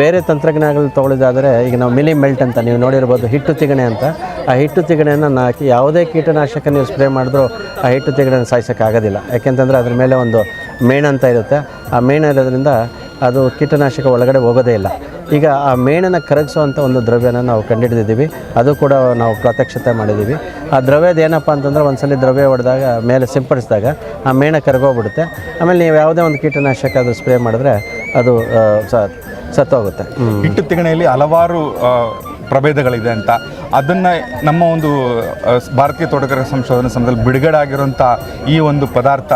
ಬೇರೆ ತಂತ್ರಜ್ಞಾನಗಳು ತೊಗೊಳ್ಳೋದಾದರೆ ಈಗ ನಾವು ಮಿಲಿ ಮೆಲ್ಟ್ ಅಂತ ನೀವು ನೋಡಿರ್ಬೋದು ಹಿಟ್ಟು ತಿಗಣೆ ಅಂತ. ಆ ಹಿಟ್ಟು ತಿಗಣೆಯನ್ನು ಹಾಕಿ ಯಾವುದೇ ಕೀಟನಾಶಕ ನೀವು ಸ್ಪ್ರೇ ಮಾಡಿದ್ರೂ ಆ ಹಿಟ್ಟು ತಿಗಣೆಯನ್ನು ಸಾಯಿಸೋಕ್ಕಾಗೋದಿಲ್ಲ. ಯಾಕೆಂತಂದರೆ ಅದ್ರ ಮೇಲೆ ಒಂದು ಮೇಣ ಅಂತ ಇರುತ್ತೆ. ಆ ಮೇಣ ಇರೋದ್ರಿಂದ ಅದು ಕೀಟನಾಶಕ ಒಳಗಡೆ ಹೋಗೋದೇ ಇಲ್ಲ. ಈಗ ಆ ಮೇಣನ ಕರಗಿಸುವಂಥ ಒಂದು ದ್ರವ್ಯನ ನಾವು ಕಂಡುಹಿಡಿದಿದ್ದೀವಿ ಅದು ಕೂಡ ನಾವು ಪ್ರತ್ಯಕ್ಷತೆ ಮಾಡಿದ್ದೀವಿ. ಆ ದ್ರವ್ಯದ ಏನಪ್ಪ ಅಂತಂದರೆ ಒಂದ್ಸಲಿ ದ್ರವ್ಯ ಹೊಡೆದಾಗ ಮೇಲೆ ಸಿಂಪಡಿಸಿದಾಗ ಆ ಮೇಣ ಕರಗೋಗ್ಬಿಡುತ್ತೆ. ಆಮೇಲೆ ನೀವು ಯಾವುದೇ ಒಂದು ಕೀಟನಾಶಕ ಅದು ಸ್ಪ್ರೇ ಮಾಡಿದ್ರೆ ಅದು ಸತ್ತೋಗುತ್ತೆ. ಹಿಟ್ಟು ತಿಗಣೆಯಲ್ಲಿ ಹಲವಾರು ಪ್ರಭೇದಗಳಿದೆ ಅಂತ. ಅದನ್ನು ನಮ್ಮ ಒಂದು ಭಾರತೀಯ ತೋಟಗಾರಿಕೆ ಸಂಶೋಧನಾ ಸಂಘದಲ್ಲಿ ಬಿಡುಗಡೆ ಆಗಿರುವಂಥ ಈ ಒಂದು ಪದಾರ್ಥ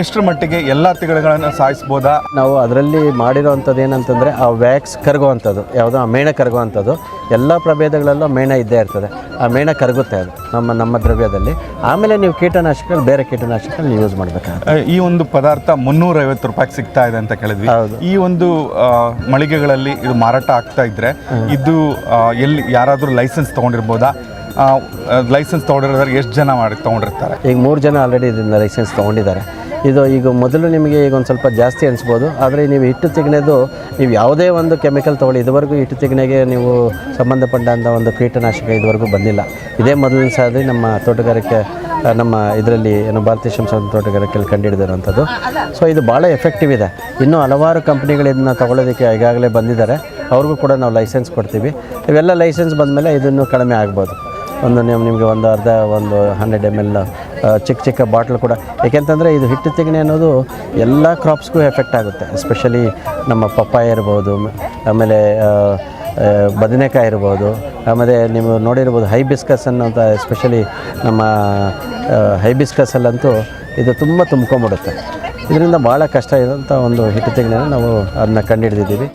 ಎಷ್ಟರ ಮಟ್ಟಿಗೆ ಎಲ್ಲ ತಿಗಣೆಗಳನ್ನು ಸಾಯಿಸ್ಬೋದಾ? ನಾವು ಅದರಲ್ಲಿ ಮಾಡಿರೋವಂಥದ್ದು ಏನಂತಂದರೆ ಆ ವ್ಯಾಕ್ಸ್ ಕರಗುವಂಥದ್ದು ಯಾವುದೋ ಆ ಮೇಣ ಕರಗುವಂಥದ್ದು ಎಲ್ಲ ಪ್ರಭೇದಗಳಲ್ಲೂ ಮೇಣ ಇದ್ದೇ ಇರ್ತದೆ. ಆ ಮೇಣ ಕರಗುತ್ತೆ ಅದು ನಮ್ಮ ನಮ್ಮ ದ್ರವ್ಯದಲ್ಲಿ. ಆಮೇಲೆ ನೀವು ಕೀಟನಾಶಕಗಳು ಬೇರೆ ಕೀಟನಾಶಕಗಳು ಯೂಸ್ ಮಾಡಬೇಕಾಗುತ್ತೆ. ಈ ಒಂದು ಪದಾರ್ಥ ಮುನ್ನೂರೈವತ್ತು ರೂಪಾಯಿಗೆ ಸಿಗ್ತಾ ಇದೆ ಅಂತ ಕೇಳಿದ್ವಿ. ಈ ಒಂದು ಮಳಿಗೆಗಳಲ್ಲಿ ಇದು ಮಾರಾಟ ಆಗ್ತಾ ಇದ್ರೆ ಇದು ಎಲ್ಲಿ ಯಾರಾದರೂ ಲೈಸೆನ್ಸ್ ತೊಗೊಂಡಿರ್ಬೋದಾ? ಲೈಸೆನ್ಸ್ ತೊಗೊಂಡಿರೋದ್ರೆ ಎಷ್ಟು ಜನ ಮಾಡಿ ತೊಗೊಂಡಿರ್ತಾರೆ? ಈಗ ಮೂರು ಜನ ಆಲ್ರೆಡಿ ಇದರಿಂದ ಲೈಸೆನ್ಸ್ ತೊಗೊಂಡಿದ್ದಾರೆ. ಇದು ಈಗ ಮೊದಲು ನಿಮಗೆ ಈಗ ಒಂದು ಸ್ವಲ್ಪ ಜಾಸ್ತಿ ಅನಿಸ್ಬೋದು. ಆದರೆ ನೀವು ಹಿಟ್ಟು ತೆಗೆನೆದು ನೀವು ಯಾವುದೇ ಒಂದು ಕೆಮಿಕಲ್ ತೊಗೊಳ್ಳಿ, ಇದುವರೆಗೂ ಹಿಟ್ಟು ತೆಗ್ನೆಗೆ ನೀವು ಸಂಬಂಧಪಟ್ಟಂಥ ಒಂದು ಕೀಟನಾಶಕ ಇದುವರೆಗೂ ಬಂದಿಲ್ಲ. ಇದೇ ಮೊದಲನೇ ಸಾರಿ ನಮ್ಮ ತೋಟಗಾರಿಕೆ ನಮ್ಮ ಇದರಲ್ಲಿ ಏನು ಭಾರತೀಯ ಸಂಸ್ಥಾನ ತೋಟಗಾರಿಕೆಯಲ್ಲಿ ಕಂಡುಹಿಡಿದಿರುವಂಥದ್ದು ಸೊ ಇದು ಭಾಳ ಎಫೆಕ್ಟಿವ್ ಇದೆ. ಇನ್ನೂ ಹಲವಾರು ಕಂಪ್ನಿಗಳು ಇದನ್ನ ತಗೊಳ್ಳೋದಕ್ಕೆ ಈಗಾಗಲೇ ಬಂದಿದ್ದಾರೆ. ಅವ್ರಿಗೂ ಕೂಡ ನಾವು ಲೈಸೆನ್ಸ್ ಕೊಡ್ತೀವಿ. ಇವೆಲ್ಲ ಲೈಸೆನ್ಸ್ ಬಂದಮೇಲೆ ಇದನ್ನು ಕಡಿಮೆ ಆಗ್ಬೋದು. ಒಂದು ನೀವು ನಿಮಗೆ ಒಂದು ಅರ್ಧ, ಒಂದು ಹಂಡ್ರೆಡ್ ಎಂ ಎಲ್ ಚಿಕ್ಕ ಚಿಕ್ಕ ಬಾಟ್ಲ್ ಕೂಡ. ಏಕೆಂತಂದರೆ ಇದು ಹಿಟ್ಟು ತೆಗಣೆ ಅನ್ನೋದು ಎಲ್ಲ ಕ್ರಾಪ್ಸ್ಗೂ ಎಫೆಕ್ಟ್ ಆಗುತ್ತೆ. ಎಸ್ಪೆಷಲಿ ನಮ್ಮ ಪಪ್ಪಾಯ ಇರ್ಬೋದು, ಆಮೇಲೆ ಬದನೆಕಾಯಿ ಇರ್ಬೋದು, ಆಮೇಲೆ ನೀವು ನೋಡಿರ್ಬೋದು ಹೈಬಿಸ್ಕಸ್ ಅನ್ನೋಂಥ ಎಸ್ಪೆಷಲಿ ನಮ್ಮ ಹೈಬಿಸ್ಕಸಲ್ಲಂತೂ ಇದು ತುಂಬ ತುಂಬ್ಕೊಂಬಿಡುತ್ತೆ ಇದರಿಂದ ಭಾಳ ಕಷ್ಟ ಇರೋಂಥ ಒಂದು ಹಿಟ್ಟು ತೆಗಣೆನ ನಾವು ಅದನ್ನ ಕಂಡುಹಿಡಿದಿದ್ದೀವಿ